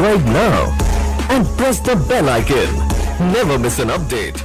subscribe now and press the bell icon. Never miss an update.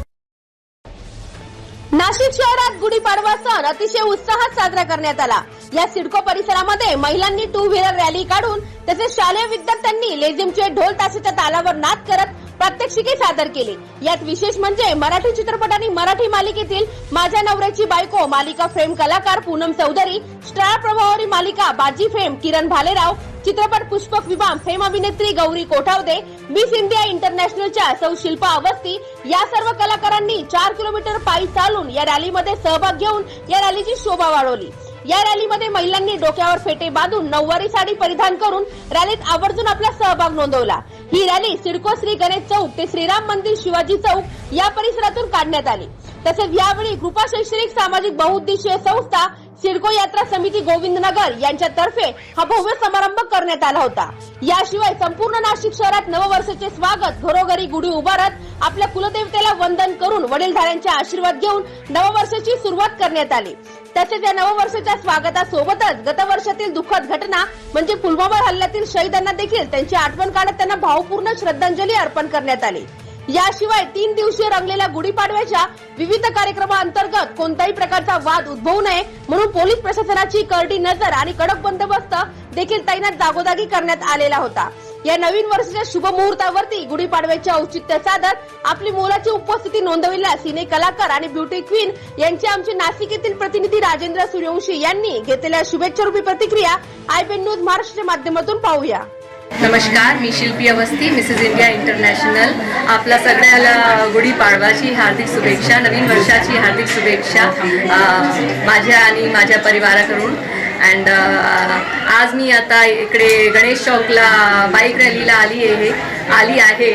Nashik शहरात गुढीपाडवा सण अतिशय उत्साहात साजरा करण्यात आला या सिडको परिसरामध्ये महिलांनी टू व्हीलर रॅली काढून तसेच शालेय विद्यार्थ्यांनी लेझिमचे ढोल ताशाच्या तालावर नाच करत प्रात्यक्षिके सादर केली. यात विशेष म्हणजे मराठी चित्रपट आणि मराठी मालिकेतील माझ्या नवऱ्याची बायको मालिका फ्रेम कलाकार पूनम चौधरी स्टार प्रभावरी मालिका बाजी फेम किरण भालेराव चित्रपट पुष्पक विभाग फेम अभिनेत्री गौरी कोठावदे मिस इंडिया इंटरनॅशनलच्या सौ शिल्पा अवस्थी या सर्व कलाकारांनी चार किलोमीटर पायी चालून या रॅलीमध्ये सहभाग घेऊन या रॅलीची शोभा वाढवली. या रॅलीमध्ये महिलांनी डोक्यावर फेटे बांधून नऊवारी साडी परिधान करून रॅलीत आवर्जून आपला सहभाग नोंदवला. ही रॅली सिडको श्री गणेश चौक ते श्रीराम मंदिर शिवाजी चौक या परिसरातून काढण्यात आली. तसेच यावेळी कृपा शैक्षणिक सामाजिक बहुउद्देशीय संस्था सिडको यात्रा समिती गोविंदनगर यांच्यातर्फे हा भव्य समारंभ करण्यात आला होता. याशिवाय संपूर्ण नाशिक शहरात नववर्षाचे स्वागत घरोघरी गुढी उभारत आपल्या कुलदेवतेला वंदन करून वडीलधाऱ्यांचे आशीर्वाद घेऊन नववर्षाची सुरुवात करण्यात आली. तसेच या नववर्षाच्या स्वागतासोबतच गतवर्षातील दुःखद घटना म्हणजे पुलवामा हल्ल्यातील शहीदांना देखील त्यांची आठवण काढत त्यांना भावपूर्ण श्रद्धांजली अर्पण करण्यात आली. याशिवाय तीन दिवसीय रंगलेल्या गुढीपाडव्याच्या विविध कार्यक्रमाअंतर्गत कोणत्याही प्रकारचा वाद उद्भवू नये म्हणून पोलीस प्रशासनाची करडी नजर आणि कडक बंदोबस्त देखील तैनात जागोजागी करण्यात आलेला होता. या नवीन वर्षाच्या शुभ मुहूर्तावरती गुढीपाडव्याचे औचित्य साधत आपली मोलाची उपस्थिती नोंदविल्या सिने कलाकार आणि ब्युटी क्वीन यांचे आमचे नाशिक येथील प्रतिनिधी राजेंद्र सूर्यवंशी यांनी घेतलेल्या शुभेच्छारूपी प्रतिक्रिया आयबीएन न्यूज महाराष्ट्रच्या माध्यमातून पाहूया. नमस्कार मी Shilpi Awasthi Mrs India international आपल्या सगळ्याला गुढीपाडवाची हार्दिक शुभेच्छा नवीन वर्षाची हार्दिक शुभेच्छा माझ्या आणि माझ्या परिवाराकडून. अँड uh, आज मी आता इकडे गणेश चौकला बाईक रॅलीला आली आहे आली आहे.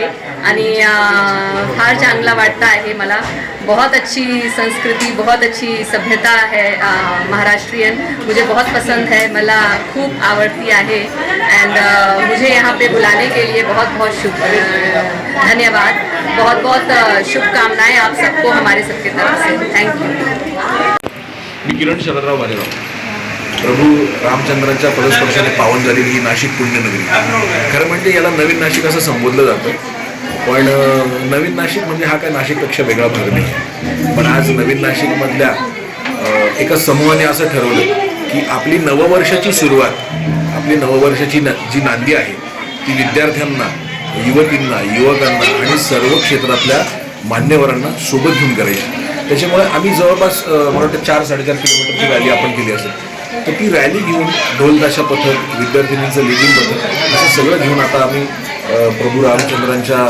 आणि uh, फार चांगला वाटतं आहे मला. बहुत अच्छी संस्कृति बहुत अच्छी सभ्यता है uh, महाराष्ट्रीयन. मुझे बहुत पसंद है मला खूप आवडती आहे. एंड मुझे यहाँ पे बुलाने के लिए बहुत बहुत शुभ धन्यवाद. बहुत बहुत शुभकामनाएं आप सबको हमारे सबके तरफ से. थैंक यू मी किरण शरदराव भालेराव प्रभू रामचंद्रांच्या पदस्पर्शाने पावन झालेली ही नाशिक पुण्यनगरी. खरं म्हणजे याला नवीन नाशिक असं संबोधलं जातं. पण नवीन नाशिक म्हणजे हा काय नाशिकपेक्षा वेगळा भाग नाही. पण आज नवीन नाशिकमधल्या एका समूहाने असं ठरवलं की आपली नववर्षाची सुरुवात आपली नववर्षाची न जी नांदी आहे ती विद्यार्थ्यांना युवतींना युवकांना आणि सर्व क्षेत्रातल्या मान्यवरांना सोबत घेऊन करायची. त्याच्यामुळे आम्ही जवळपास मला वाटतं चार साडेचार किलोमीटरची रॅली आपण केली असेल. तर ती रॅली घेऊन ढोलताशा पथक विद्यार्थिनींचं लेझिम पथक असं सगळं घेऊन आता आम्ही प्रभू रामचंद्रांच्या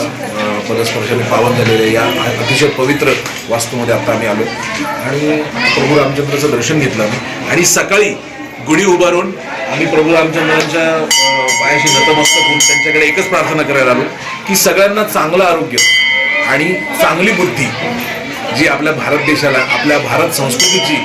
पदस्पर्शाने पावन झालेले या अतिशय पवित्र वास्तूमध्ये आता आम्ही आलो. आणि प्रभू रामचंद्राचं दर्शन घेतलं आम्ही. आणि सकाळी गुढी उभारून आम्ही प्रभू रामचंद्रांच्या पायाशी नतमस्तक होऊन त्यांच्याकडे एकच प्रार्थना करायला आलो की सगळ्यांना चांगलं आरोग्य आणि चांगली बुद्धी जी आपल्या भारत देशाला आपल्या भारत संस्कृतीची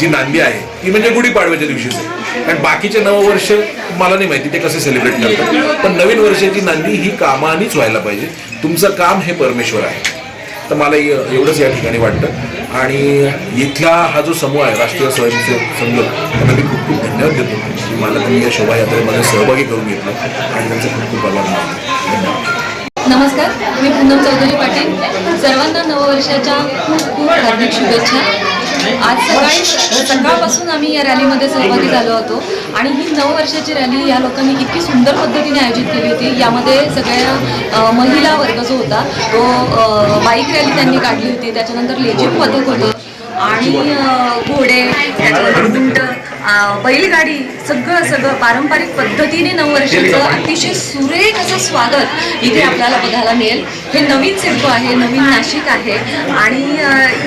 जी नांदी आहे ती म्हणजे गुढीपाडव्याच्या दिवशीच आहे. कारण बाकीचे नववर्ष मला नाही माहिती ते कसे सेलिब्रेट करतात. पण नवीन वर्षाची नांदी ही कामानेच व्हायला पाहिजे. तुमचं काम हे परमेश्वर आहे. तर मला एवढंच या ठिकाणी वाटतं. आणि इथला हा जो समूह आहे राष्ट्रीय स्वयंसेवक संघ त्यांना मी खूप खूप धन्यवाद देतो. की मला तुम्ही या शोभायात्रेमध्ये सहभागी करून घेतलं. आणि त्यांचे खूप खूप आभार मानतो. धन्यवाद. नमस्कार. मी पूनम चौधरी पाटील. सर्वांना नववर्षाच्या खूप खूप हार्दिक शुभेच्छा. आज सकाळी सकाळपासून आम्ही या रॅलीमध्ये सहभागी झालो होतो. आणि ही नववर्षाची रॅली या लोकांनी इतकी सुंदर पद्धतीने आयोजित केली होती. यामध्ये सगळ्या महिला वर्ग जो होता तो बाईक रॅली त्यांनी काढली होती. त्याच्यानंतर लेझिम पथक होतं. आणि घोडे त्याच्यानंतर बैलगाडी सगळं सगळं पारंपरिक पद्धतीने नववर्षाचं अतिशय सुरेख असं स्वागत इथे आपल्याला बघायला मिळेल. हे नवीन सिडको आहे नवीन नाशिक आहे. आणि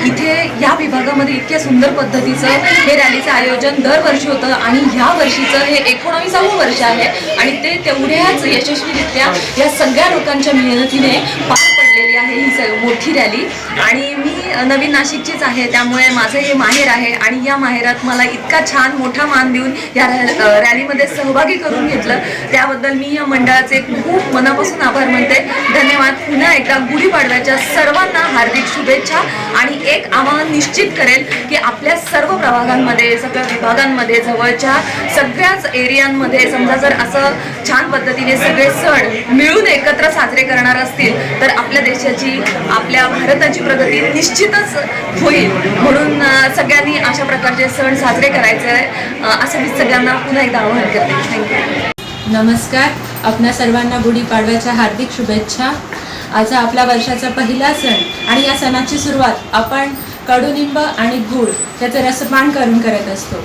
इथे या विभागामध्ये इतक्या सुंदर पद्धतीचं हे रॅलीचं आयोजन दरवर्षी होतं आणि ह्या वर्षीचं हे एकोणावीसावं वर्ष आहे. आणि ते तेवढ्याच यशस्वीरित्या या सगळ्या लोकांच्या मेहनतीने पार पडलेली आहे ही स मोठी रॅली. आणि मी नवीन नाशिकचीच आहे त्यामुळे माझं हे माहेर आहे आणि या माहेरात मला इतका छान मोठा मान देऊन या रॅलीमध्ये सहभागी करून घेतलं. त्याबद्दल मी या मंडळाचे खूप मनापासून आभार मानते. धन्यवाद. पुन्हा एकदा गुढीपाडव्याच्या सर्वांना हार्दिक शुभेच्छा आणि एक आव्हान निश्चित करेल की आपल्या सर्व प्रभागांमध्ये सगळ्या विभागांमध्ये जवळच्या सगळ्याच एरियांमध्ये समजा जर असं छान पद्धतीने सगळे सण मिळून एकत्र साजरे करणार असतील तर आपल्या देशाची आपल्या भारताची प्रगती निश्चित निश्चितच होईल. म्हणून सगळ्यांनी अशा प्रकारचे सण साजरे करायचे असं मी सगळ्यांना पुन्हा एकदा आवाहन करते. थँक्यू नमस्कार. आपणा सर्वांना गुढीपाडव्याच्या हार्दिक शुभेच्छा. आज आपल्या आपला वर्षाचा पहिला सण आणि या सणाची सुरुवात आपण कडुनिंब आणि गूळ त्याचं रसपान करून करत असतो.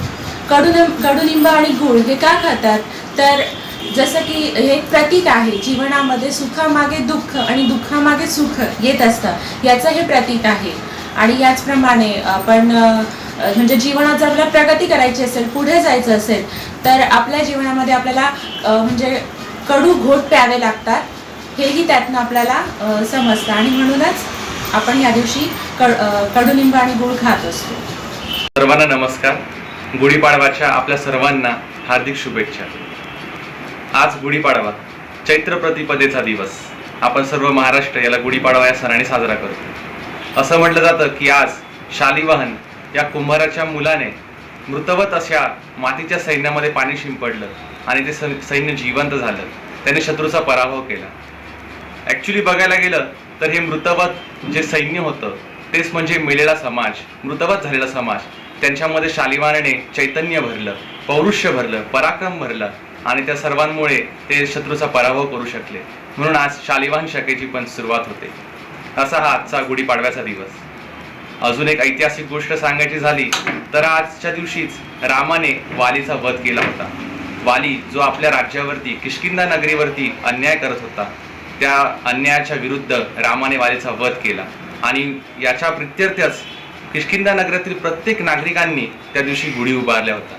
कडुनिंब कडुनिंब आणि गूळ हे का खातात? तर जसं की हे प्रतीक आहे. जीवनामध्ये सुखामागे दुःख आणि दुःखामागे सुख येत असतं. याचं हे प्रतीक आहे. आणि याचप्रमाणे आपण म्हणजे जीवनात जर आपल्याला प्रगती करायची असेल पुढे जायचं असेल तर आपल्या जीवनामध्ये आपल्याला म्हणजे कडू घोट प्यावे लागतात. हेही त्यातनं आपल्याला समजतं. आणि म्हणूनच आपण या दिवशी कड कडुलिंब आणि गुळ खात असतो. सर्वांना नमस्कार. गुढीपाडवाच्या आपल्या सर्वांना हार्दिक शुभेच्छा. आज गुढीपाडवा चैत्र प्रतिपदेचा दिवस. आपण सर्व महाराष्ट्र याला गुढीपाडवा या सणाने साजरा करतो. असं म्हटलं जातं की आज शालिवाहन या कुंभाराच्या मुलाने मृतवत अशा मातीच्या सैन्यामध्ये पाणी शिंपडलं आणि ते सैन्य जिवंत झालं. त्याने शत्रूचा पराभव केला. ॲक्च्युली बघायला गेलं तर हे मृतवत जे सैन्य होतं तेच म्हणजे मेलेला समाज मृतवत झालेला समाज. त्यांच्यामध्ये शालिवानाने चैतन्य भरलं पौरुष्य भरलं पराक्रम भरलं आणि त्या सर्वांमुळे ते शत्रूचा पराभव करू शकले. म्हणून आज शालिवान शकेची पण सुरुवात होते. असा हा आजचा गुढीपाडव्याचा दिवस. अजून एक ऐतिहासिक गोष्ट सांगायची झाली तर आजच्या दिवशीच रामाने वालीचा वध केला होता. वाली जो आपल्या राज्यावरती किशकिंदा नगरीवरती अन्याय करत होता त्या अन्यायाच्या विरुद्ध रामाने वालीचा वध केला. आणि याच्या प्रित्यर्थच किष्किंदा नगरातील प्रत्येक नागरिकांनी त्या दिवशी गुढी उभारल्या होत्या.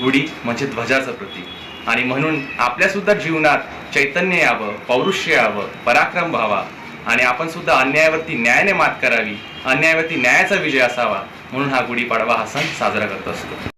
गुढी म्हणजे ध्वजाचं प्रतीक. आणि म्हणून आपल्या सुद्धा जीवनात चैतन्य यावं पौरुष्य यावं पराक्रम व्हावा आणि आपण सुद्धा अन्यायावरती न्यायाने मात करावी. अन्यायावरती न्यायाचा विजय असावा. म्हणून हा गुढीपाडवा हा सण साजरा करत असतो.